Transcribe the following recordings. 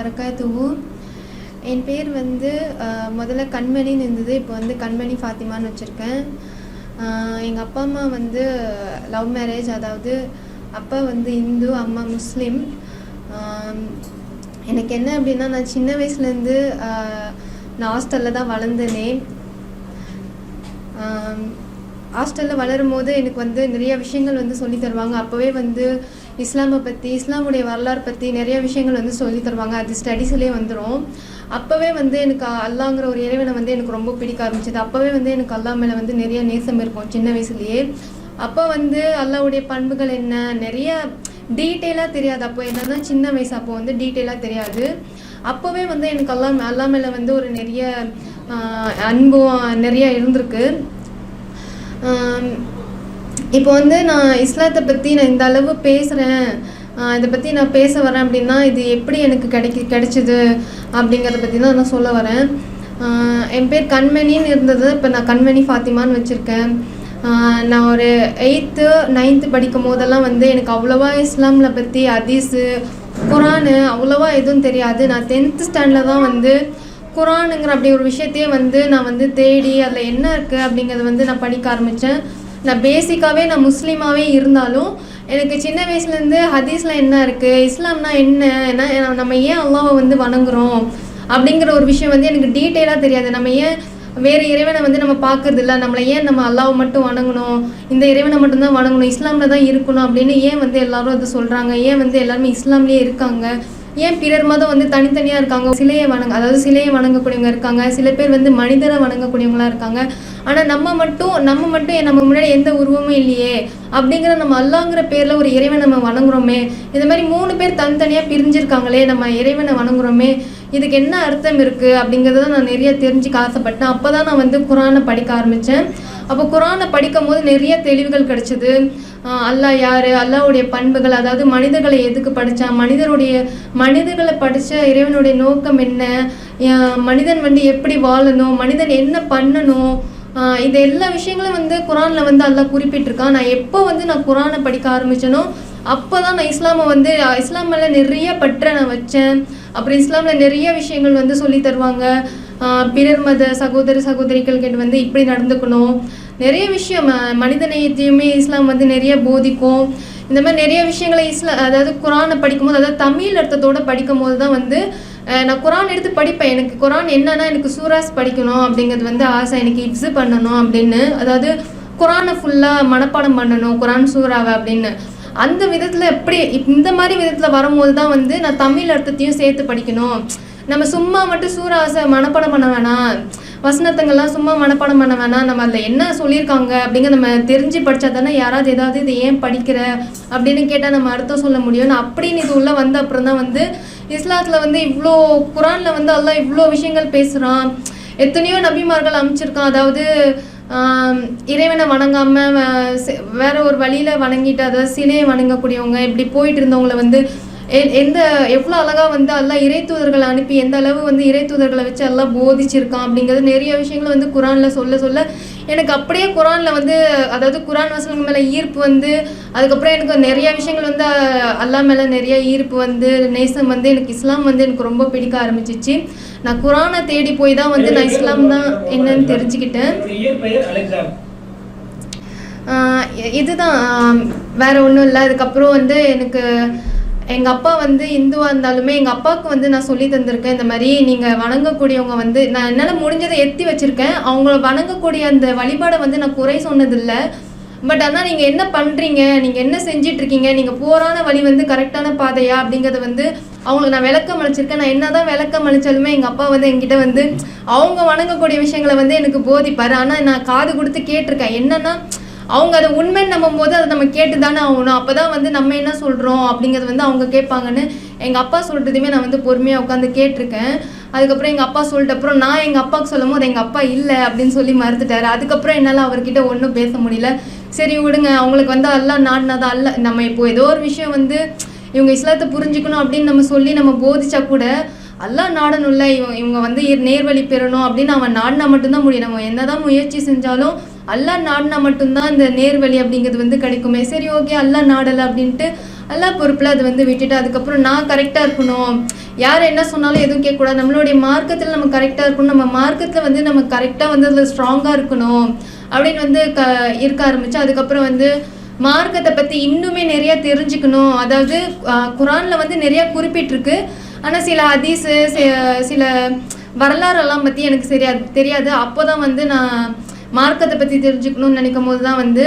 வரஹ்மத்துல்லாஹி என் பேர் வந்து முதல்ல கண்மணின்னு இருந்தது இப்போ வந்து கண்மணி ஃபாத்திமான்னு வச்சுருக்கேன். எங்கள் அப்பா அம்மா வந்து லவ் மேரேஜ் அதாவது அப்பா வந்து இந்து அம்மா முஸ்லீம். எனக்கு என்ன அப்படின்னா நான் சின்ன வயசுலேருந்து நான் ஹாஸ்டலில் தான் வளர்ந்தேனே. ஹாஸ்டலில் வளரும் போது எனக்கு வந்து நிறைய விஷயங்கள் வந்து சொல்லி தருவாங்க. அப்போவே வந்து இஸ்லாமை பற்றி இஸ்லாமுடைய வரலாறு பற்றி நிறைய விஷயங்கள் வந்து சொல்லி தருவாங்க. அது ஸ்டடீஸ்லேயே வந்துடும் அப்போவே வந்து எனக்கு அல்லாங்கிற ஒரு இறைவனை வந்து எனக்கு ரொம்ப பிடிக்க ஆரம்பிச்சது. அப்போவே வந்து எனக்கு அல்லா மேலே வந்து நிறைய நேசம் இருக்கும் சின்ன வயசுலேயே. அப்போ வந்து அல்லாவுடைய பண்புகள் என்ன? நிறைய டீட்டெயிலாக தெரியாது. அப்போ என்னன்னா சின்ன வயசு அப்போ வந்து டீட்டெயிலாக தெரியாது. அப்போவே வந்து எனக்கு அல்லா அல்லா மேலே வந்து ஒரு நிறைய அன்பும் நிறைய இருந்திருக்கு. இப்போ வந்து நான் இஸ்லாத்தை பற்றி நான் இந்த அளவு பேசுகிறேன் இதை பற்றி நான் பேச வரேன் அப்படின்னா இது எப்படி எனக்கு கிடைக்கி கிடைச்சிது அப்படிங்கிறத பற்றி தான் நான் சொல்ல வரேன். என் பேர் கண்மணின்னு இருந்தது. இப்போ நான் கண்மணி ஃபாத்திமான்னு வச்சுருக்கேன். நான் ஒரு எயித்து நைன்த்து படிக்கும் போதெல்லாம் வந்து எனக்கு அவ்வளோவா இஸ்லாமில் பற்றி அதீஸு குரானு அவ்வளோவா எதுவும் தெரியாது. நான் டென்த்து ஸ்டாண்டில் தான் வந்து குரானுங்கிற அப்படி ஒரு விஷயத்தையே வந்து நான் வந்து தேடி அதில் என்ன இருக்குது அப்படிங்கிறத வந்து நான் படிக்க ஆரம்பித்தேன் நான் பேசிக்காகவே நான் முஸ்லீமாகவே இருந்தாலும் எனக்கு சின்ன வயசுலேருந்து ஹதீஸில் என்ன இருக்குது இஸ்லாம்னா என்ன என்ன நம்ம ஏன் அல்லாவை வந்து வணங்குறோம்? அப்படிங்கிற ஒரு விஷயம் வந்து எனக்கு டீட்டெயிலாக தெரியாது. நம்ம ஏன் வேறு இறைவனை வந்து நம்ம பார்க்கறது இல்லை நம்மளை ஏன் நம்ம அல்லாவை மட்டும் வணங்கணும்? இந்த இறைவனை மட்டும்தான் வணங்கணும்? இஸ்லாமில் தான் இருக்கணும் அப்படின்னு ஏன் வந்து எல்லாரும் அது சொல்கிறாங்க ஏன் வந்து எல்லாருமே இஸ்லாம்லேயே இருக்காங்க? ஏன் பிறர் மதம் வந்து தனித்தனியாக இருக்காங்க? சிலையை வணங்க அதாவது சிலையை வணங்கக்கூடியவங்க இருக்காங்க. சில பேர் வந்து மனிதரை வணங்கக்கூடியவங்களா இருக்காங்க. ஆனால் நம்ம மட்டும் நம்ம மட்டும் நம்ம முன்னாடி எந்த உருவமும் இல்லையே? அப்படிங்கிற நம்ம அல்லாங்கிற பேரில் ஒரு இறைவனை நம்ம வணங்குறோமே. இந்த மாதிரி மூணு பேர் தனித்தனியாக பிரிஞ்சிருக்காங்களே நம்ம இறைவனை வணங்குறோமே. இதுக்கு என்ன அர்த்தம் இருக்குது அப்படிங்கிறத நான் நிறைய தெரிஞ்சுக்க ஆசைப்பட்டேன். அப்போ தான் நான் வந்து குரானை படிக்க ஆரம்பித்தேன் அப்போ குரானை படிக்கும் போது நிறைய தெளிவுகள் கிடைச்சிது. ஆஹ் அல்லாஹ் யார்? அல்லாவுடைய பண்புகள் அதாவது மனிதர்களை எதுக்கு படித்தான் மனிதருடைய மனிதர்களை படித்த இறைவனுடைய நோக்கம் என்ன? மனிதன் வந்து எப்படி வாழணும்? மனிதன் என்ன பண்ணணும்? இது எல்லா விஷயங்களும் வந்து குரானில் வந்து அல்லாஹ் குறிப்பிட்டிருக்கான். நான் எப்போ வந்து நான் குரானை படிக்க ஆரம்பித்தேனோ அப்போ தான் நான் இஸ்லாமை வந்து அஹ் இஸ்லாம் மேலே நிறைய பற்றை நான் வச்சேன். அப்புறம் இஸ்லாமில் நிறைய விஷயங்கள் வந்து சொல்லி தருவாங்க. பிறர் மத சகோதர சகோதரிகள் கிட்ட வந்து இப்படி நடந்துக்கணும். நிறைய விஷயம் மனித நேயத்தையுமே இஸ்லாம் வந்து நிறைய போதிக்கும். இந்த மாதிரி நிறைய விஷயங்களை இஸ்லா அதாவது குரானை படிக்கும்போது அதாவது தமிழ் அர்த்தத்தோட படிக்கும்போது தான் வந்து நான் குரான் எடுத்து படிப்பேன். எனக்கு குரான் என்னன்னா எனக்கு சூராஸ் படிக்கணும் அப்படிங்கிறது வந்து ஆசை. எனக்கு இப்ஸு பண்ணணும் அப்படின்னு. அதாவது குரானை ஃபுல்லாக மனப்பாடம் பண்ணணும். குரான் சூறாவை அப்படின்னு. அந்த விதத்தில் எப்படி இந்த மாதிரி விதத்தில் வரும்போது தான் வந்து நான் தமிழ் அர்த்தத்தையும் சேர்த்து படிக்கணும். நம்ம சும்மா மட்டும் சூறாசை மனப்பாடம் பண்ண வேணாம். வசனத்துங்கள்லாம் சும்மா மனப்பாடம் பண்ண வேணாம். நம்ம அதில் என்ன சொல்லியிருக்காங்க அப்படிங்கிற நம்ம தெரிஞ்சு படித்தா தானே யாராவது ஏதாவது இது ஏன் படிக்கிற அப்படின்னு கேட்டால் நம்ம அர்த்தம் சொல்ல முடியும் நான் அப்படின்னு இது உள்ளே வந்த அப்புறம் தான் வந்து இஸ்லாத்தில் வந்து இவ்வளோ குரானில் வந்து எல்லாம் இவ்வளோ விஷயங்கள் பேசுகிறான் எத்தனையோ நபிமார்கள் அமைச்சிருக்கான் அதாவது இறைவனை வணங்காம வேற ஒரு வழியில வணங்கிட்டு அதாவது சிலையை வணங்கக்கூடியவங்க இப்படி போயிட்டு இருந்தவங்களை வந்து எந்த எவ்வளோ அழகாக வந்து எல்லாம் இறை தூதர்களை அனுப்பி எந்த அளவு வந்து இறை தூதர்களை வச்சு எல்லாம் போதிச்சிருக்கான் அப்படிங்கிறது நிறைய விஷயங்களை வந்து குரானில் சொல்ல சொல்ல எனக்கு அப்படியே குரானில் வந்து அதாவது குரான் வசனங்கள் மேலே ஈர்ப்பு வந்து அதுக்கப்புறம் எனக்கு நிறைய விஷயங்கள் வந்து அல்லா அல்லாஹ் நிறைய ஈர்ப்பு வந்து நேசம் வந்து எனக்கு இஸ்லாம் வந்து எனக்கு ரொம்ப பிடிக்க ஆரம்பிச்சிச்சு. நான் குரானை தேடி போய் தான் வந்து நான் இஸ்லாம் தான் என்னன்னு தெரிஞ்சுக்கிட்டேன். இதுதான் வேற ஒன்றும் இல்லை. அதுக்கப்புறம் வந்து எனக்கு எங்கள் அப்பா வந்து இந்துவாக இருந்தாலுமே எங்கள் அப்பாவுக்கு வந்து நான் சொல்லி தந்திருக்கேன் இந்த மாதிரி நீங்கள் வணங்கக்கூடியவங்க வந்து நான் என்னால் முடிஞ்சதை எத்தி வச்சுருக்கேன். அவங்கள வணங்கக்கூடிய அந்த வழிபாடை வந்து நான் குறை சொன்னதில்லை. பட் ஆனால் நீங்கள் என்ன பண்ணுறீங்க நீங்கள் என்ன செஞ்சிட்ருக்கீங்க? நீங்கள் போரான வழி வந்து கரெக்டான பாதையா? அப்படிங்கிறத வந்து அவங்களுக்கு நான் விளக்கம் அளிச்சிருக்கேன். நான் என்னதான் விளக்கம் அளிச்சாலுமே எங்கள் அப்பா வந்து என்கிட்ட வந்து அவங்க வணங்கக்கூடிய விஷயங்களை வந்து எனக்கு போதிப்பார். ஆனால் நான் காது கொடுத்து கேட்டிருக்கேன். என்னன்னா அவங்க அதை உண்மைன்னு நம்பும் போது அதை நம்ம கேட்டு தானே ஆகணும். அப்போ தான் வந்து நம்ம என்ன சொல்கிறோம் அப்படிங்கிறது வந்து அவங்க கேட்பாங்கன்னு எங்கள் அப்பா சொல்கிறதுமே நான் வந்து பொறுமையாக உட்காந்து கேட்டிருக்கேன். அதுக்கப்புறம் எங்கள் அப்பா சொல்லிட்ட அப்புறம் நான் எங்கள் அப்பாவுக்கு சொல்லும் போது எங்கள் அப்பா இல்லை அப்படின்னு சொல்லி மறுத்துட்டாரு. அதுக்கப்புறம் என்னால் அவர்கிட்ட ஒன்றும் பேச முடியல. சரி விடுங்க அவங்களுக்கு வந்து அல்ல நாடினதா அல்ல. நம்ம இப்போ ஏதோ ஒரு விஷயம் வந்து இவங்க இஸ்லாத்தை புரிஞ்சுக்கணும் அப்படின்னு நம்ம சொல்லி நம்ம போதிச்சா கூட அல்லாஹ் நாடணும்ல. இவங்க இவங்க வந்து நேர்வழி பெறணும் அப்படின்னு அவன் நாடினா மட்டும்தான் முடியும். நம்ம என்னதான் முயற்சி செஞ்சாலும் அல்லாஹ் நாடினா மட்டும்தான் இந்த நேர்வழி அப்படிங்கிறது வந்து கிடைக்குமே. சரி ஓகே அல்லாஹ் நாடலை அப்படின்ட்டு அல்லாஹ் பொறுப்பில் அது வந்து விட்டுட்டு அதுக்கப்புறம் நான் கரெக்டாக இருக்கணும். யார் என்ன சொன்னாலும் எதுவும் கேட்கக்கூடாது. நம்மளுடைய மார்க்கத்தில் நம்ம கரெக்டாக இருக்கணும். நம்ம மார்க்கத்தில் வந்து நம்ம கரெக்டாக வந்து அதில் ஸ்ட்ராங்காக இருக்கணும் அப்படின்னு வந்து க இருக்க ஆரம்பிச்சு அதுக்கப்புறம் வந்து மார்க்கத்தை பற்றி இன்னுமே நிறைய தெரிஞ்சுக்கணும். அதாவது குரானில் வந்து நிறையா குறிப்பிட்டிருக்கு. ஆனால் சில ஹதீஸு சில வரலாறெல்லாம் பற்றி எனக்கு சரியா தெரியாது. அப்போ தான் வந்து நான் மார்க்கத்தை பற்றி தெரிஞ்சுக்கணும்னு நினைக்கும் போது தான் வந்து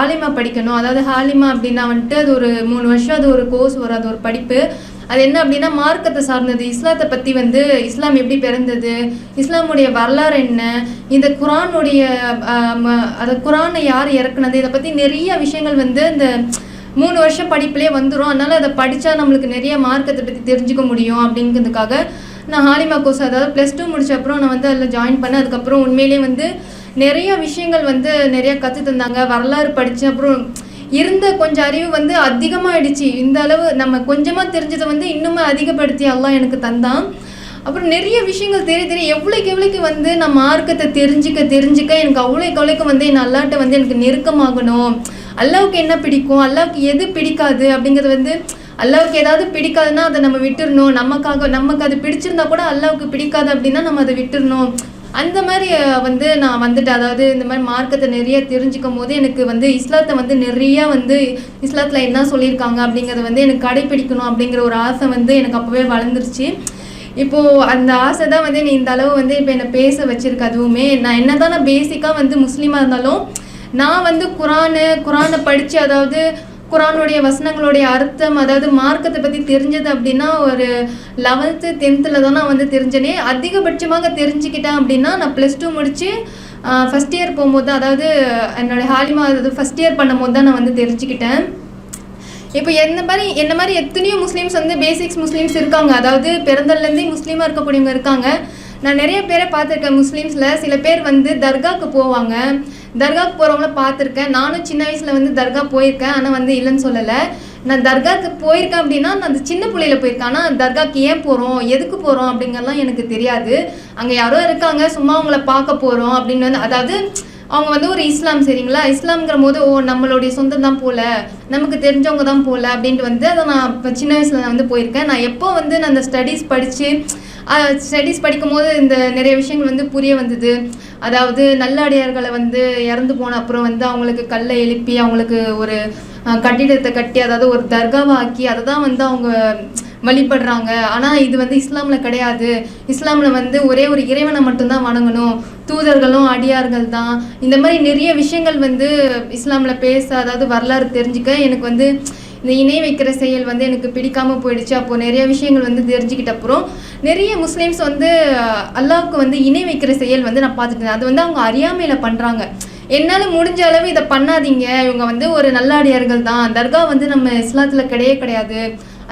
ஆலிமா படிக்கணும். அதாவது ஹாலிமா அப்படின்னா வந்துட்டு அது ஒரு மூணு வருஷம் அது ஒரு கோர்ஸ் வரும். அது ஒரு படிப்பு. அது என்ன அப்படின்னா மார்க்கத்தை சார்ந்தது. இஸ்லாத்தை பற்றி வந்து இஸ்லாம் எப்படி பிறந்தது? இஸ்லாமுடைய வரலாறு என்ன? இந்த குரானுடைய அந்த குரானை யார் இறக்குனது? இதை பற்றி நிறைய விஷயங்கள் வந்து இந்த மூணு வருஷம் படிப்புலேயே வந்துடும் அதனால் அதை படித்தா நம்மளுக்கு நிறைய மார்க்கத்தை பற்றி தெரிஞ்சுக்க முடியும் அப்படிங்கிறதுக்காக நான் ஹாலிமா கோர்ஸ் அதாவது ப்ளஸ் டூ முடிச்ச அப்புறம் நான் வந்து அதில் ஜாயின் பண்ணேன். அதுக்கப்புறம் உண்மையிலேயே வந்து நிறைய விஷயங்கள் வந்து நிறைய கற்று தந்தாங்க. வரலாறு படித்தேன் அப்புறம் இருந்த கொஞ்சம் அறிவு வந்து அதிகமாகிடுச்சு இந்த அளவு நம்ம கொஞ்சமாக தெரிஞ்சதை வந்து இன்னுமே அதிகப்படுத்தி எல்லாம் எனக்கு தந்தான். அப்புறம் நிறைய விஷயங்கள் தெரிய தெரிய எவ்வளோக்கு எவ்வளோக்கு வந்து நான் மார்க்கத்தை தெரிஞ்சுக்க தெரிஞ்சுக்க எனக்கு அவ்வளோக்கு அவ்வளோக்கு வந்து என் அல்லாட்ட வந்து எனக்கு நெருக்கமாகணும். அல்லாவுக்கு என்ன பிடிக்கும்? அல்லாவுக்கு எது பிடிக்காது? அப்படிங்கிறது வந்து அல்லாவுக்கு ஏதாவது பிடிக்காதுன்னா அதை நம்ம விட்டுறணும். நமக்காக நமக்கு அது பிடிச்சிருந்தா கூட அல்லாவுக்கு பிடிக்காது அப்படின்னா நம்ம அதை விட்டுறணும். அந்த மாதிரி வந்து நான் வந்துட்டு அதாவது இந்த மாதிரி மார்க்கத்தை நிறைய தெரிஞ்சுக்கும் போது எனக்கு வந்து இஸ்லாத்தை வந்து நிறைய வந்து இஸ்லாத்தில் என்ன சொல்லியிருக்காங்க அப்படிங்கிறத வந்து எனக்கு கடைப்பிடிக்கணும் அப்படிங்கிற ஒரு ஆசை வந்து எனக்கு அப்போவே வளர்ந்துருச்சு. இப்போது அந்த ஆசை தான் வந்து நீ இந்த அளவு வந்து இப்போ என்னை பேச வச்சுருக்க அதுவுமே நான் என்னதான் நான் பேசிக்காக வந்து முஸ்லீமாக இருந்தாலும் நான் வந்து குரானு குரானை படித்து அதாவது குரானுடைய வசனங்களுடைய அர்த்தம் அதாவது மார்க்கத்தை பற்றி தெரிஞ்சது அப்படின்னா ஒரு லெவல்த்து டென்த்தில் தான் நான் வந்து தெரிஞ்சனே. அதிகபட்சமாக தெரிஞ்சுக்கிட்டேன் அப்படின்னா நான் ப்ளஸ் டூ முடித்து ஃபஸ்ட் இயர் போகும்போது தான் அதாவது என்னோட ஹாலிமா அதாவது ஃபஸ்ட் இயர் பண்ணும்போது தான் நான் வந்து தெரிஞ்சுக்கிட்டேன். இப்போ என்ன மாதிரி என்ன மாதிரி எத்தனையோ முஸ்லீம்ஸ் வந்து பேசிக்ஸ் முஸ்லீம்ஸ் இருக்காங்க. அதாவது பிறந்ததுலேருந்தே முஸ்லீமாக இருக்கக்கூடியவங்க இருக்காங்க. நான் நிறைய பேரை பார்த்துருக்கேன் முஸ்லீம்ஸில். சில பேர் வந்து தர்காவுக்கு போவாங்க. தர்காவுக்கு போகிறவங்கள பார்த்துருக்கேன். நானும் சின்ன வயசில் வந்து தர்கா போயிருக்கேன். ஆனால் வந்து இல்லைன்னு சொல்லலை. நான் தர்காவுக்கு போயிருக்கேன் அப்படின்னா நான் அந்த சின்ன பிள்ளையில போயிருக்கேன். ஆனால் தர்காவுக்கு ஏன் போகிறோம் எதுக்கு போகிறோம் அப்படிங்கிறலாம் எனக்கு தெரியாது. அங்கே யாரோ இருக்காங்க. சும்மா அவங்கள பார்க்க போகிறோம் அப்படின்னு வந்து அதாவது அவங்க வந்து ஒரு இஸ்லாம் சரிங்களா? இஸ்லாம்ங்கிற போது ஓ நம்மளுடைய சொந்தம் தான் போல நமக்கு தெரிஞ்சவங்க தான் போல அப்படின்ட்டு வந்து அதை நான் இப்போ சின்ன வயசில் நான் வந்து போயிருக்கேன். நான் எப்போ வந்து நான் அந்த ஸ்டடீஸ் படித்து ஸ்டடீஸ் படிக்கும் போது இந்த நிறைய விஷயங்கள் வந்து புரிய வந்தது. அதாவது நல்லடியார்களை வந்து இறந்து போன அப்புறம் வந்து அவங்களுக்கு கல்லை எழுப்பி அவங்களுக்கு ஒரு கட்டிடத்தை கட்டி அதாவது ஒரு தர்காவாக்கி அதை தான் வந்து அவங்க வழிபடுறாங்க. ஆனால் இது வந்து இஸ்லாமில் கிடையாது. இஸ்லாமில் வந்து ஒரே ஒரு இறைவனை மட்டும்தான் வணங்கணும். தூதர்களும் அடியார்கள் தான். இந்த மாதிரி நிறைய விஷயங்கள் வந்து இஸ்லாமில் பேச அதாவது வரலாறு தெரிஞ்சுக்க எனக்கு வந்து இந்த இணை வைக்கிற செயல் வந்து எனக்கு பிடிக்காம போயிடுச்சு. அப்போ நிறைய விஷயங்கள் வந்து தெரிஞ்சுக்கிட்ட அப்புறம் நிறைய முஸ்லீம்ஸ் வந்து அல்லாவுக்கு வந்து இணை வைக்கிற செயல் வந்து நான் பார்த்துட்டேன். அது வந்து அவங்க அறியாமையில் பண்ணுறாங்க என்னால் முடிஞ்ச அளவு இதை பண்ணாதீங்க. இவங்க வந்து ஒரு நல்ல அடியார்கள் தான். தர்கா வந்து நம்ம இஸ்லாத்தில் கிடையவே கிடையாது.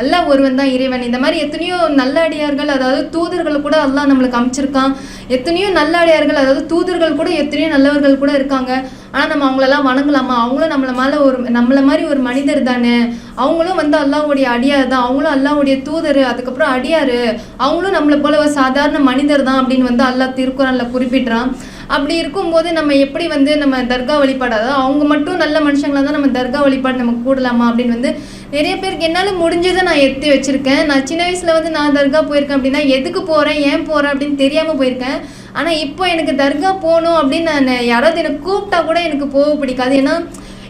அல்லாஹ் ஒருவன் தான் இறைவன். இந்த மாதிரி எத்தனையோ நல்ல அடியார்கள் அதாவது தூதர்கள் கூட அல்லாஹ் நம்மளுக்கு அமைச்சிருக்கான். எத்தனையோ நல்ல அடியார்கள் அதாவது தூதர்கள் கூட எத்தனையோ நல்லவர்கள் கூட இருக்காங்க. ஆனால் நம்ம அவங்களெல்லாம் வணங்கலாமா? அவங்களும் நம்மள மேலே ஒரு நம்மள மாதிரி ஒரு மனிதர் தானே. அவங்களும் வந்து அல்லாவுடைய அடியார் தான். அவங்களும் அல்லாவுடைய தூதர் அதுக்கப்புறம் அடியார். அவங்களும் நம்மளை போல ஒரு சாதாரண மனிதர் தான் அப்படின்னு வந்து அல்லாஹ் திருக்குறளில் குறிப்பிட்றான். அப்படி இருக்கும்போது நம்ம எப்படி வந்து நம்ம தர்கா வழிபாடாதோ அவங்க மட்டும் நல்ல மனுஷங்களாக தான் நம்ம தர்கா வழிபாடு நம்ம கூடலாமா அப்படின்னு வந்து நிறைய பேருக்கு என்னால் முடிஞ்சதை நான் எத்தி வச்சுருக்கேன். நான் சின்ன வயசில் வந்து நான் தர்கா போயிருக்கேன் அப்படின்னா எதுக்கு போகிறேன் ஏன் போகிறேன் அப்படின்னு தெரியாமல் போயிருக்கேன். ஆனால் இப்போ எனக்கு தர்கா போகணும் அப்படின்னு நான் யாராவது எனக்கு கூப்பிட்டா கூட எனக்கு போக பிடிக்காது. ஏன்னா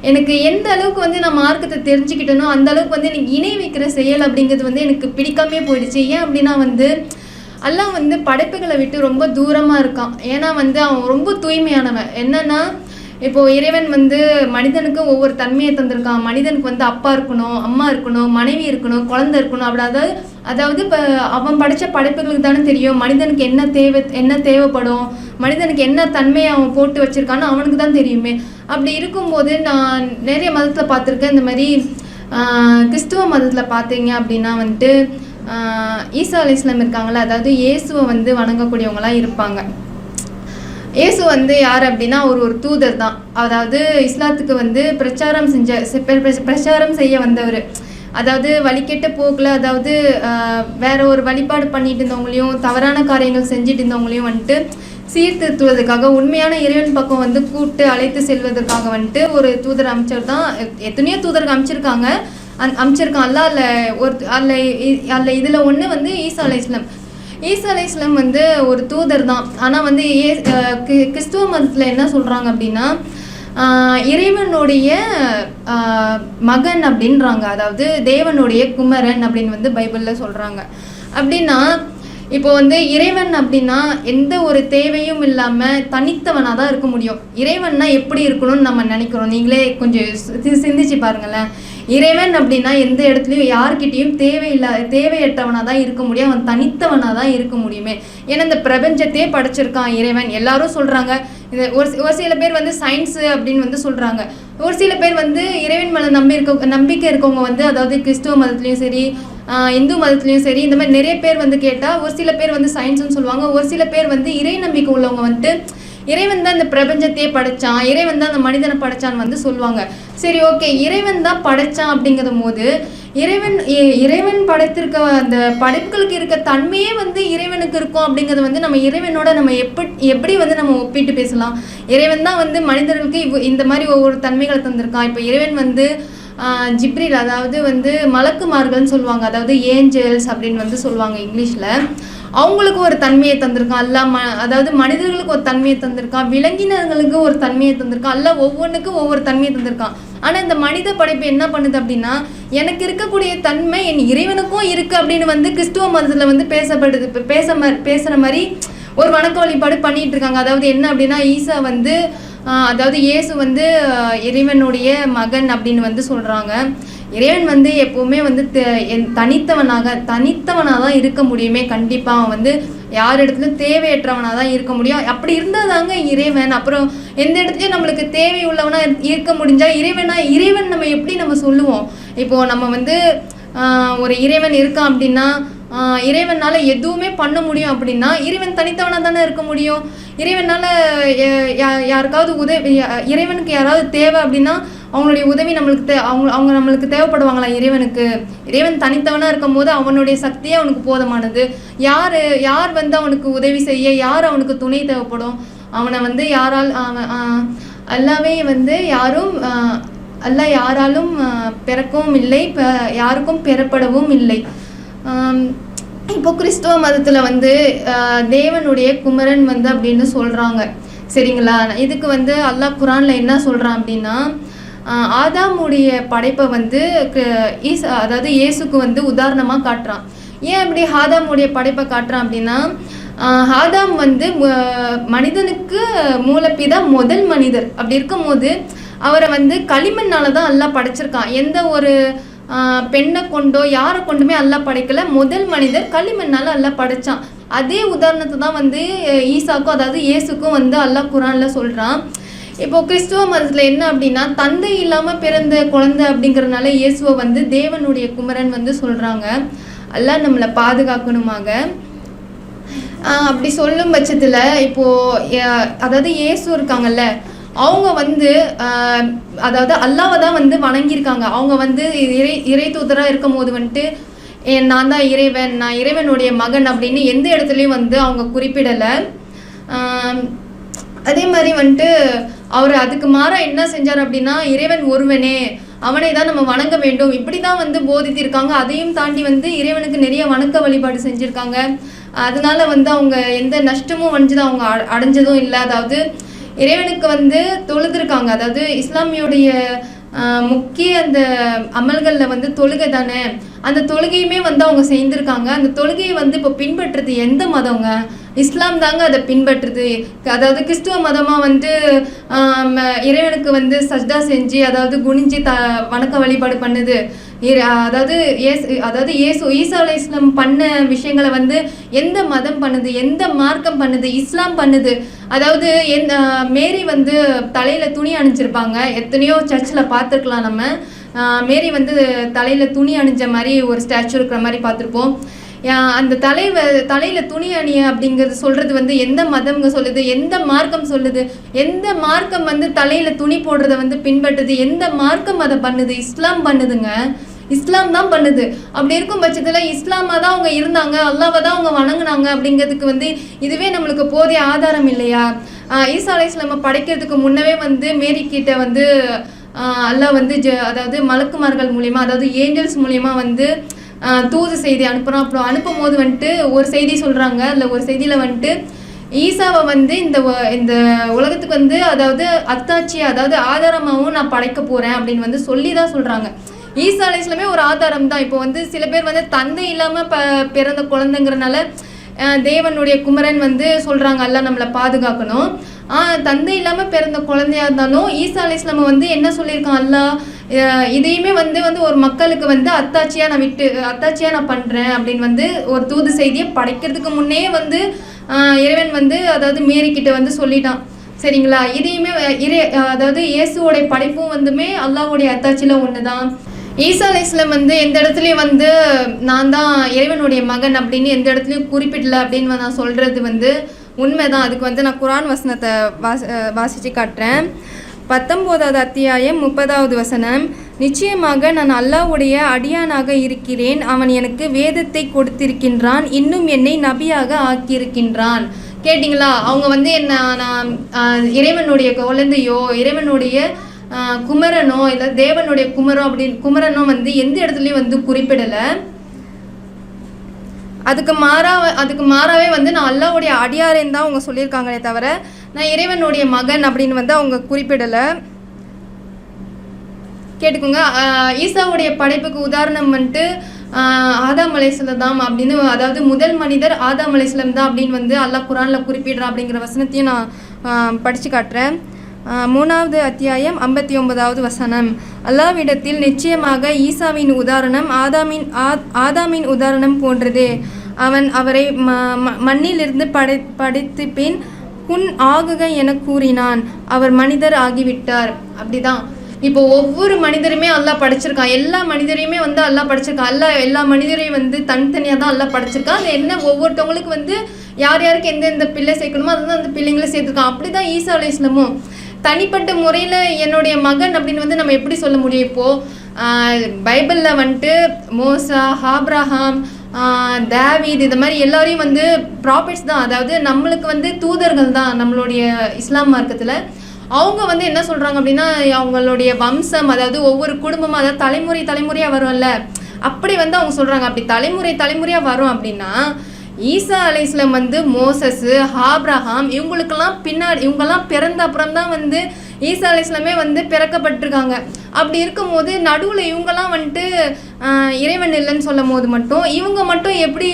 எனக்கு எந்த அளவுக்கு வந்து நான் மார்க்கத்தை தெரிஞ்சுக்கிட்டேனோ அந்த அளவுக்கு வந்து எனக்கு இணை வைக்கிற செயல் அப்படிங்கிறது வந்து எனக்கு பிடிக்காமே போயிடுச்சு. ஏன் அப்படின்னா வந்து எல்லாம் வந்து படைப்புகளை விட்டு ரொம்ப தூரமாக இருக்கான். ஏன்னா வந்து அவன் ரொம்ப தூய்மையானவன். என்னன்னா இப்போ இறைவன் வந்து மனிதனுக்கு ஒவ்வொரு தன்மையை தந்திருக்கான். மனிதனுக்கு வந்து அப்பா இருக்கணும் அம்மா இருக்கணும் மனைவி இருக்கணும் குழந்தை இருக்கணும். அப்படி அதாவது அதாவது இப்போ அவன் படைச்ச படைப்புகளுக்கு தானே தெரியும். மனிதனுக்கு என்ன தேவை என்ன தேவைப்படும்? மனிதனுக்கு என்ன தன்மையை அவன் போட்டு வச்சிருக்கான்னு அவனுக்கு தான் தெரியுமே. அப்படி இருக்கும்போது நான் நிறைய மதத்தில் பார்த்துருக்கேன். இந்த மாதிரி கிறிஸ்துவ மதத்தில் பார்த்தீங்க அப்படின்னா வந்துட்டு ஈசா அலி இஸ்லாம் இருக்காங்களா அதாவது இயேசுவை வந்து வணங்கக்கூடியவங்களாம் இருப்பாங்க. இயேசு வந்து யார் அப்படின்னா அவர் ஒரு தூதர் தான். அதாவது இஸ்லாத்துக்கு வந்து பிரச்சாரம் செஞ்ச பிரச்சாரம் செய்ய வந்தவர். அதாவது வழிகெட்ட போக்கில் அதாவது வேற ஒரு வழிபாடு பண்ணிட்டு இருந்தவங்களையும் தவறான காரியங்கள் செஞ்சுட்டு இருந்தவங்களையும் வந்துட்டு சீர்திருத்துவதற்காக உண்மையான இறைவன் பக்கம் வந்து கூப்பிட்டு அழைத்து செல்வதற்காக வந்துட்டு ஒரு தூதர் அமைச்சர் தான். எத்தனையோ தூதர்கள் அமைச்சிருக்காங்க. அந் அமைச்சிருக்கான் அல்ல அல்ல ஒரு அல்ல அல்ல இதில் ஒன்று வந்து ஈசா அலை இஸ்லாம் ஈசா அலை இஸ்லாம் வந்து ஒரு தூதர் தான். ஆனால் வந்து ஏ கி- கிறிஸ்துவ மதத்தில் என்ன சொல்கிறாங்க அப்படின்னா இறைவனுடைய மகன் அப்படின்றாங்க. அதாவது தேவனுடைய குமரன் அப்படின்னு வந்து பைபிளில் சொல்கிறாங்க அப்படின்னா இப்போ வந்து இறைவன் அப்படின்னா எந்த ஒரு தேவையும் இல்லாமல் தனித்தவனாக தான் இருக்க முடியும். இறைவன்னா எப்படி இருக்கணும்னு நம்ம நினைக்கிறோம். நீங்களே கொஞ்சம் சிந்திச்சு பாருங்களேன். இறைவன் அப்படின்னா எந்த இடத்துலையும் யார்கிட்டயும் தேவையில்லா தேவையற்றவனாக தான் இருக்க முடியும். அவன் தனித்தவனாக தான் இருக்க முடியுமே. ஏன்னா இந்த பிரபஞ்சத்தையே படைச்சிருக்கான் இறைவன். எல்லாரும் சொல்கிறாங்க இந்த ஒரு ஒரு சில பேர் வந்து சயின்ஸு அப்படின்னு வந்து சொல்கிறாங்க ஒரு சில பேர் வந்து இறைவன் மேலே நம்பி இருக்க நம்பிக்கை இருக்கவங்க வந்து அதாவது கிறிஸ்துவ மதத்துலேயும் சரி இந்து மதத்துலேயும் சரி இந்த மாதிரி நிறைய பேர் வந்து கேட்டால் ஒரு சில பேர் வந்து சயின்ஸ்னு சொல்லுவாங்க. ஒரு சில பேர் வந்து இறை நம்பிக்கை உள்ளவங்க வந்துட்டு இறைவன் தான் இந்த பிரபஞ்சத்தையே படைச்சான் இறைவன் தான் அந்த மனிதனை படைச்சான்னு வந்து சொல்லுவாங்க. சரி ஓகே இறைவன் தான் படைச்சான் அப்படிங்கிற போது இறைவன் இ- இறைவன் படைத்திருக்க அந்த படைப்புகளுக்கு இருக்க தன்மையே வந்து இறைவனுக்கு இருக்கும் அப்படிங்கிறது வந்து நம்ம இறைவனோட நம்ம எப்படி எப்படி வந்து நம்ம ஒப்பிட்டு பேசலாம்? இறைவன் தான் வந்து மனிதர்களுக்கு இவ் இந்த மாதிரி ஒவ்வொரு தன்மைகளை தந்திருக்கான். இப்போ இறைவன் வந்து ஜிப்ரில் ஜிப்ரீல் அதாவது வந்து மலக்குமார்கள்னு சொல்லுவாங்க. அதாவது ஏஞ்சல்ஸ் அப்படின்னு வந்து சொல்லுவாங்க இங்கிலீஷில். அவங்களுக்கு ஒரு தன்மையை தந்திருக்கான். அல்ல ம அதாவது மனிதர்களுக்கு ஒரு தன்மையை தந்திருக்கான். விலங்கினர்களுக்கு ஒரு தன்மையை தந்திருக்கான். அல்ல ஒவ்வொன்றுக்கும் ஒவ்வொரு தன்மையை தந்திருக்கான். ஆனால் இந்த மனித படைப்பு என்ன பண்ணுது அப்படின்னா எனக்கு இருக்கக்கூடிய தன்மை என் இறைவனுக்கும் இருக்குது அப்படின்னு வந்து கிறிஸ்துவ மதத்தில் வந்து பேசப்படுது. பேச ம- மாதிரி ஒரு வணக்க வழிபாடு பண்ணிட்டு இருக்காங்க. அதாவது என்ன அப்படின்னா ஈசா வந்து அதாவது இயேசு வந்து இறைவனுடைய மகன் அப்படின்னு வந்து சொல்கிறாங்க இறைவன் வந்து எப்போவுமே வந்து என் தனித்தவனாக தனித்தவனாக தான் இருக்க முடியுமே. கண்டிப்பாக அவன் வந்து யார் இடத்துலையும் தேவையற்றவனாக தான் இருக்க முடியும். அப்படி இருந்தால் தாங்க இறைவன். அப்புறம் எந்த இடத்துலையும் நம்மளுக்கு தேவை உள்ளவனாக இருக்க முடிஞ்சால் இறைவனா இறைவன் நம்ம எப்படி நம்ம சொல்லுவோம்? இப்போது நம்ம வந்து ஒரு இறைவன் இருக்கான் அப்படின்னா இறைவனால் எதுவுமே பண்ண முடியும் அப்படின்னா இறைவன் தனித்தவனாக தானே இருக்க முடியும்? இறைவனால் யாருக்காவது உதவி இறைவனுக்கு யாராவது தேவை அப்படின்னா அவங்களுடைய உதவி நம்மளுக்கு தே அவங்க அவங்க நம்மளுக்கு தேவைப்படுவாங்களா? இறைவனுக்கு. இறைவன் தனித்தவனாக இருக்கும் போது அவனுடைய சக்தியே அவனுக்கு போதமானது. யார் யார் வந்து அவனுக்கு உதவி செய்ய யார் அவனுக்கு துணை தேவைப்படும்? அவனை வந்து யாரால் அவன் வந்து யாரும் ஆஹ், யாராலும் பிறக்கவும் இல்லை யாருக்கும் பெறப்படவும் இல்லை. இப்போ கிறிஸ்துவ மதத்தில் வந்து தேவனுடைய குமரன் வந்து அப்படின்னு சொல்கிறாங்க சரிங்களா? இதுக்கு வந்து அல்லாஹ் குரானில் என்ன சொல்கிறான் அப்படின்னா ஆதாமுடைய படைப்பை வந்து க- அதாவது இயேசுக்கு வந்து உதாரணமாக காட்டுறான். ஏன் அப்படி ஆதாமுடைய படைப்பை காட்டுறான் அப்படின்னா ஆதாம் வந்து மனிதனுக்கு மூலப்பிதா முதல் மனிதர். அப்படி இருக்கும்போது அவரை வந்து களிமண்ணால தான் எல்லாம் படைச்சிருக்கான். எந்த ஒரு பெண்ணை கொண்டோ யாரை கொண்டுமே அல்லா படைக்கல. முதல் மனிதர் களிமண்ணால அல்லா படைச்சான். அதே உதாரணத்தை தான் வந்து ஈசாக்கும் அதாவது இயேசுக்கும் வந்து அல்லாஹ் குரான்ல சொல்கிறான் இப்போ கிறிஸ்துவ மதத்தில் என்ன அப்படின்னா தந்தை இல்லாமல் பிறந்த குழந்தை அப்படிங்கறதுனால இயேசுவை வந்து தேவனுடைய குமரன் வந்து சொல்றாங்க. அல்லாஹ் நம்மளை பாதுகாக்கணுமாக. அப்படி சொல்லும் பட்சத்தில் இப்போது அதாவது இயேசு இருக்காங்கல்ல அவங்க வந்து அதாவது அல்லாவை தான் வந்து வணங்கியிருக்காங்க. அவங்க வந்து இறை இறை தூதராக இருக்கும் போது வந்துட்டு என் நான் தான் இறைவன் நான் இறைவனுடைய மகன் அப்படின்னு எந்த இடத்துலையும் வந்து அவங்க குறிப்பிடலை. அதே மாதிரி வந்துட்டு அவர் அதுக்கு மாறா என்ன செஞ்சார் அப்படின்னா இறைவன் ஒருவனே அவனை தான் நம்ம வணங்க வேண்டும். இப்படி தான் வந்து போதித்திருக்காங்க. அதையும் தாண்டி வந்து இறைவனுக்கு நிறைய வணக்க வழிபாடு செஞ்சுருக்காங்க. அதனால வந்து அவங்க எந்த நஷ்டமும் வந்து அவங்க அ- அடைஞ்சதும் இல்லை. அதாவது இறைவனுக்கு வந்து தொழுதுருக்காங்க. அதாவது இஸ்லாமியுடைய முக்கிய அந்த அமல்களில் வந்து தொழுகை தானே? அந்த தொழுகையுமே வந்து அவங்க செய்திருக்காங்க. அந்த தொழுகையை வந்து இப்போ பின்பற்றுறது எந்த மதங்க? இஸ்லாம் தாங்க அதை பின்பற்றுது. அதாவது கிறிஸ்துவ மதமாக வந்து இறைவனுக்கு வந்து சஜ்தா செஞ்சு அதாவது குனிஞ்சு த வணக்க வழிபாடு பண்ணுது. அதாவது ஏசு அதாவது ஏசு ஈசா இஸ்லாம் பண்ண விஷயங்களை வந்து எந்த மதம் பண்ணுது எந்த மார்க்கம் பண்ணுது இஸ்லாம் பண்ணுது. அதாவது எந்த மேரி வந்து தலையில் துணி அணிஞ்சிருப்பாங்க. எத்தனையோ சர்ச்சில் பார்த்துருக்கலாம் நம்ம. மேரி வந்து தலையில் துணி அணிஞ்ச மாதிரி ஒரு ஸ்டாச்சு இருக்கிற மாதிரி பார்த்துருப்போம். அந்த தலைவ தலையில துணி அணிய அப்படிங்கிறது சொல்றது வந்து எந்த மதம்ங்க சொல்லுது? எந்த மார்க்கம் சொல்லுது? எந்த மார்க்கம் வந்து தலையில துணி போடுறத வந்து பின்பற்றுது? எந்த மார்க்கம் அதை பண்ணுது? இஸ்லாம் பண்ணுதுங்க. இஸ்லாம் தான் பண்ணுது. அப்படி இருக்கும் பட்சத்தில் இஸ்லாமாக தான் அவங்க இருந்தாங்க அல்லாவை தான் அவங்க வணங்குனாங்க அப்படிங்கிறதுக்கு வந்து இதுவே நம்மளுக்கு போதிய ஆதாரம் இல்லையா? ஈசா அலை இஸ்லாமை படைக்கிறதுக்கு முன்னவே வந்து மேரி கிட்ட வந்து அல்லாஹ் வந்து ஜ அதாவது மலக்குமார்கள் மூலியமா அதாவது ஏஞ்சல்ஸ் மூலியமா வந்து தூது செய்தி அனுப்புகிறோம் அப்புறம் அனுப்பும் போது வந்துட்டு ஒரு செய்தி சொல்கிறாங்க அதில் ஒரு செய்தியில் வந்துட்டு ஈசாவை வந்து இந்த இந்த உலகத்துக்கு வந்து அதாவது அத்தாட்சி அதாவது ஆதாரமாகவும் நான் படைக்க போகிறேன் அப்படின்னு வந்து சொல்லி தான் சொல்கிறாங்க ஈசா அலைஸ்லாமே ஒரு ஆதாரம் தான் இப்போ வந்து சில பேர் வந்து தந்தை இல்லாமல் ப பிறந்த குழந்தைங்கிறனால தேவனுடைய குமரன் வந்து சொல்கிறாங்க அல்ல நம்மளை பாதுகாக்கணும். தந்தை இல்லாமல் பிறந்த குழந்தையா இருந்தாலும் ஈசா அலைஸ்லாம வந்து என்ன சொல்லியிருக்கான்? அல்லாஹ் இதையுமே வந்து வந்து ஒரு மக்களுக்கு வந்து அத்தாட்சியாக நான் விட்டு அத்தாட்சியாக நான் பண்ணுறேன் அப்படின்னு வந்து ஒரு தூது செய்தியை படைக்கிறதுக்கு முன்னே வந்து இறைவன் வந்து அதாவது மேரிக்கிட்ட வந்து சொல்லிட்டான். சரிங்களா? இதையுமே இறை அதாவது இயேசுவோடைய படைப்பும் வந்துமே அல்லாஹ்வுடைய அத்தாட்சியில் ஒன்று தான் ஈசா அலிஸ்லம் வந்து எந்த இடத்துலையும் வந்து நான் தான் இறைவனுடைய மகன் அப்படின்னு எந்த இடத்துலையும் குறிப்பிடல அப்படின்னு நான் சொல்கிறது வந்து உண்மைதான். அதுக்கு வந்து நான் குரான் வசனத்தை வாசி வாசித்து காட்டுறேன். பத்தொம்போதாவது அத்தியாயம் முப்பதாவது வசனம். நிச்சயமாக நான் அல்லாவுடைய அடியானாக இருக்கிறேன். அவன் எனக்கு வேதத்தை கொடுத்திருக்கின்றான். இன்னும் என்னை நபியாக ஆக்கியிருக்கின்றான். கேட்டிங்களா? அவங்க வந்து என்ன நான் இறைவனுடைய குழந்தையோ இறைவனுடைய குமரனோ இல்லை தேவனுடைய குமரோ அப்படின்னு குமரனோ வந்து எந்த இடத்துலையும் வந்து குறிப்பிடலை. அதுக்கு மாறா அதுக்கு மாறாவே வந்து நான் அல்லாவுடைய அடியாரேன்னு தான் அவங்க சொல்லியிருக்காங்களே தவிர நான் இறைவனுடைய மகன் அப்படின்னு வந்து அவங்க குறிப்பிடலை. கேட்டுக்கோங்க. ஈசாவுடைய படைப்புக்கு உதாரணம் வந்துட்டு ஆஹ் ஆதாம் அலைசலம் அப்படின்னு அதாவது முதல் மனிதர் ஆதாம் அலைசலம் தான் அப்படின்னு வந்து அல்லாஹ் குரானில் குறிப்பிடுறா அப்படிங்கிற வசனத்தையும் நான் படித்து காட்டுறேன். மூணாவது அத்தியாயம் ஐம்பத்தி ஒன்பதாவது வசனம். அல்லாவிடத்தில் நிச்சயமாக ஈசாவின் உதாரணம் ஆதாமின் ஆதாமின் உதாரணம் போன்றது. அவன் அவரை ம ம- மண்ணிலிருந்து படை படைத்து பின் புன் ஆகுக என கூறினான். அவர் மனிதர் ஆகிவிட்டார். அப்படிதான். இப்போ ஒவ்வொரு மனிதருமே அல்லாஹ் படைச்சிருக்கான். எல்லா மனிதரையுமே வந்து அல்லாஹ் படைச்சிருக்கான். அல்லாஹ் எல்லா மனிதரையும் வந்து தனித்தனியாக தான் அல்லாஹ் படைச்சிருக்கான். அது என்ன? ஒவ்வொருத்தவங்களுக்கு வந்து யார் யாருக்கு எந்தெந்த பிள்ளை சேர்க்கணுமோ அதுதான் அந்த பிள்ளைங்களை சேர்த்துருக்கான். அப்படி தான் ஈசா அலை தனிப்பட்ட முறையில் என்னுடைய மகன் அப்படின்னு வந்து நம்ம எப்படி சொல்ல முடியும் இப்போது பைபிளில் வந்துட்டு மோசா ஹாப்ரஹாம் தேவித் இது மாதிரி எல்லாரையும் வந்து ப்ராஃபிட்ஸ் தான். அதாவது நம்மளுக்கு வந்து தூதர்கள் தான் நம்மளுடைய இஸ்லாம் மார்க்கத்தில். அவங்க வந்து என்ன சொல்கிறாங்க அப்படின்னா அவங்களுடைய வம்சம் அதாவது ஒவ்வொரு குடும்பமும் அதாவது தலைமுறை தலைமுறையாக வரும்ல. அப்படி வந்து அவங்க சொல்கிறாங்க அப்படி தலைமுறை தலைமுறையாக வரும் அப்படின்னா ஈசா அலைஸ்லம் வந்து மோசஸ் ஹாப்ரஹாம் இவங்களுக்கெல்லாம் பின்னாடி இவங்கெல்லாம் பிறந்த அப்புறம் தான் வந்து ஈசா அலைஸ்லமே வந்து பிறக்கப்பட்டிருக்காங்க. அப்படி இருக்கும்போது நடுவில் இவங்கெல்லாம் வந்துட்டு இறைவன் இல்லைன்னு சொல்லும் போது மட்டும் இவங்க மட்டும் எப்படி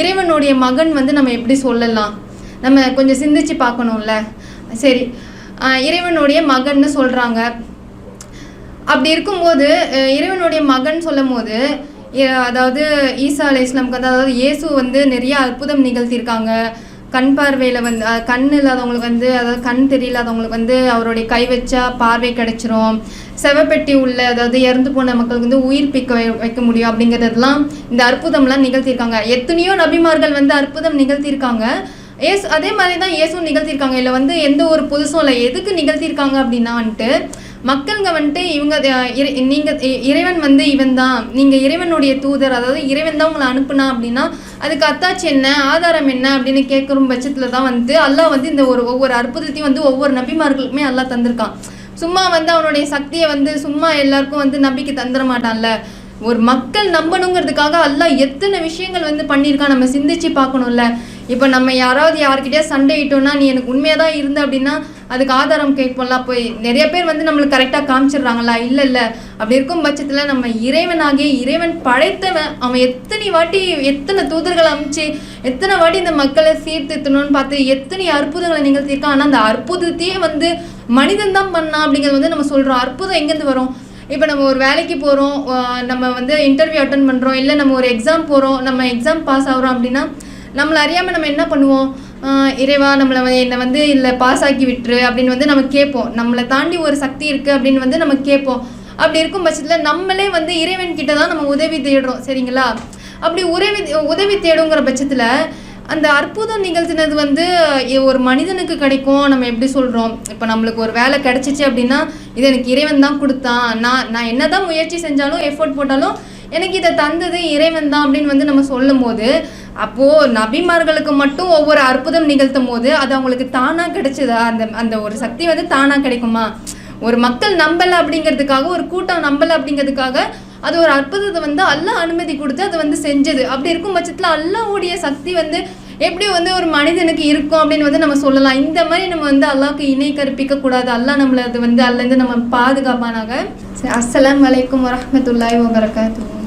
இறைவனுடைய மகன் வந்து நம்ம எப்படி சொல்லலாம்? நம்ம கொஞ்சம் சிந்திச்சு பார்க்கணும்ல. சரி இறைவனுடைய மகன்னு சொல்கிறாங்க அப்படி இருக்கும்போது இறைவனுடைய மகன் சொல்லும் போது அதாவது ஈசா அலை இஸ்லாமுக்கு வந்து அதாவது இயேசு வந்து நிறைய அற்புதம் நிகழ்த்தியிருக்காங்க. கண் பார்வையில் வந்து கண் இல்லாதவங்களுக்கு வந்து அதாவது கண் தெரியலாதவங்களுக்கு வந்து அவருடைய கை வச்சா பார்வை கிடைச்சிரும். செவப்பெட்டி உள்ள அதாவது இறந்து போன மக்களுக்கு வந்து உயிர் பிக்க வை- வைக்க முடியும் அப்படிங்கிறதெல்லாம் இந்த அற்புதம்லாம் நிகழ்த்தியிருக்காங்க. எத்தனையோ நபிமார்கள் வந்து அற்புதம் நிகழ்த்தியிருக்காங்க. ஏசு அதே மாதிரி தான் இயேசுவும் நிகழ்த்தியிருக்காங்க. இல்லை வந்து எந்த ஒரு புதுசும் இல்லை. எதுக்கு நிகழ்த்தியிருக்காங்க அப்படின்னா வந்துட்டு மக்களுங்க வந்துட்டு இவங்க நீங்கள் இறை- இ- இறைவன் வந்து இவன் தான் நீங்கள் இறைவனுடைய தூதர் அதாவது இறைவன் தான் உங்களை அனுப்புனா அப்படின்னா அதுக்கு அத்தாச்சு என்ன? ஆதாரம் என்ன? அப்படின்னு கேட்குற பட்சத்தில் தான் வந்து அல்லாஹ் வந்து இந்த ஒரு ஒவ்வொரு அற்புதத்தையும் வந்து ஒவ்வொரு நபிமார்களுக்குமே அல்லாஹ் தந்திருக்கான். சும்மா வந்து அவனுடைய சக்தியை வந்து சும்மா எல்லாருக்கும் வந்து நம்பிக்கை தந்துட மாட்டான்ல. ஒரு மக்கள் நம்பணுங்கிறதுக்காக எல்லாம் எத்தனை விஷயங்கள் வந்து பண்ணியிருக்கான். நம்ம சிந்திச்சு பார்க்கணும்ல. இப்போ நம்ம யாராவது யார்கிட்டயா சண்டையிட்டோம்னா நீ எனக்கு உண்மையாக தான் இருந்த அப்படின்னா அதுக்கு ஆதாரம் கேட்போம்ல. போய் நிறைய பேர் வந்து நம்மளுக்கு கரெக்டாக காமிச்சிடுறாங்களா? இல்லை இல்லை. அப்படி இருக்கும் பட்சத்தில் நம்ம இறைவனாகிய இறைவன் படைத்தவன். அவன் எத்தனை வாட்டி எத்தனை தூதர்கள் அமைச்சு எத்தனை வாட்டி இந்த மக்களை சீர்திருத்தணும்னு பார்த்து எத்தனை அற்புதங்களை நிகழ்த்தியிருக்கான். ஆனால் அந்த அற்புதத்தையே வந்து மனிதன் தான் பண்ணான் அப்படிங்கிறது வந்து நம்ம சொல்கிறோம் அற்புதம் எங்கேருந்து வரும்? இப்போ நம்ம ஒரு வேலைக்கு போகிறோம் நம்ம வந்து இன்டர்வியூ அட்டன் பண்ணுறோம் இல்லை நம்ம ஒரு எக்ஸாம் போகிறோம் நம்ம எக்ஸாம் பாஸ் ஆகிறோம் அப்படின்னா நம்மளை அறியாமல் நம்ம என்ன பண்ணுவோம்? இறைவா நம்மளை என்னை வந்து இல்லை பாஸ் ஆக்கி விட்டுரு அப்படின்னு வந்து நம்ம கேட்போம். நம்மளை தாண்டி ஒரு சக்தி இருக்குது அப்படின்னு வந்து நம்ம கேட்போம். அப்படி இருக்கும் பட்சத்தில் நம்மளே வந்து இறைவன் கிட்ட தான் நம்ம உதவி தேடுறோம். சரிங்களா? அப்படி உதவி உதவி தேடுங்கிற பட்சத்தில் அந்த அற்புதம் நிகழ்த்தினது வந்து ஒரு மனிதனுக்கு கிடைக்கும். நம்ம எப்படி சொல்கிறோம் இப்போ நம்மளுக்கு ஒரு வேலை கிடைச்சிச்சு அப்படின்னா இது எனக்கு இறைவன் தான் கொடுத்தான். நான் நான் என்னதான் முயற்சி செஞ்சாலும் எஃபோர்ட் போட்டாலும் எனக்கு இதை தந்தது இறைவன் தான் அப்படின்னு வந்து நம்ம சொல்லும் போது அப்போது நபிமார்களுக்கு மட்டும் ஒவ்வொரு அற்புதம் நிகழ்த்தும் போது அது அவங்களுக்கு தானாக கிடைச்சதா? அந்த அந்த ஒரு சக்தி வந்து தானாக கிடைக்குமா? ஒரு மக்கள் நம்பலை அப்படிங்கிறதுக்காக ஒரு கூட்டம் நம்பலை அப்படிங்கிறதுக்காக அது ஒரு அற்புதத்தை வந்து அல்லாஹ் அனுமதி கொடுத்து அதை வந்து செஞ்சது. அப்படி இருக்கும் பட்சத்தில் அல்லாவுடைய சக்தி வந்து எப்படி வந்து ஒரு மனிதனுக்கு இருக்கும் அப்படின்னு வந்து நம்ம சொல்லலாம். இந்த மாதிரி நம்ம வந்து அல்லாவுக்கு இணை கற்பிக்க கூடாது. அல்லாஹ் நம்மளை அது வந்து அதுலேருந்து நம்ம பாதுகாப்பானாக. அஸ்லாம் வலைக்கம் வரமத்துல்லாய் வரஹ்மத்துல்லாஹி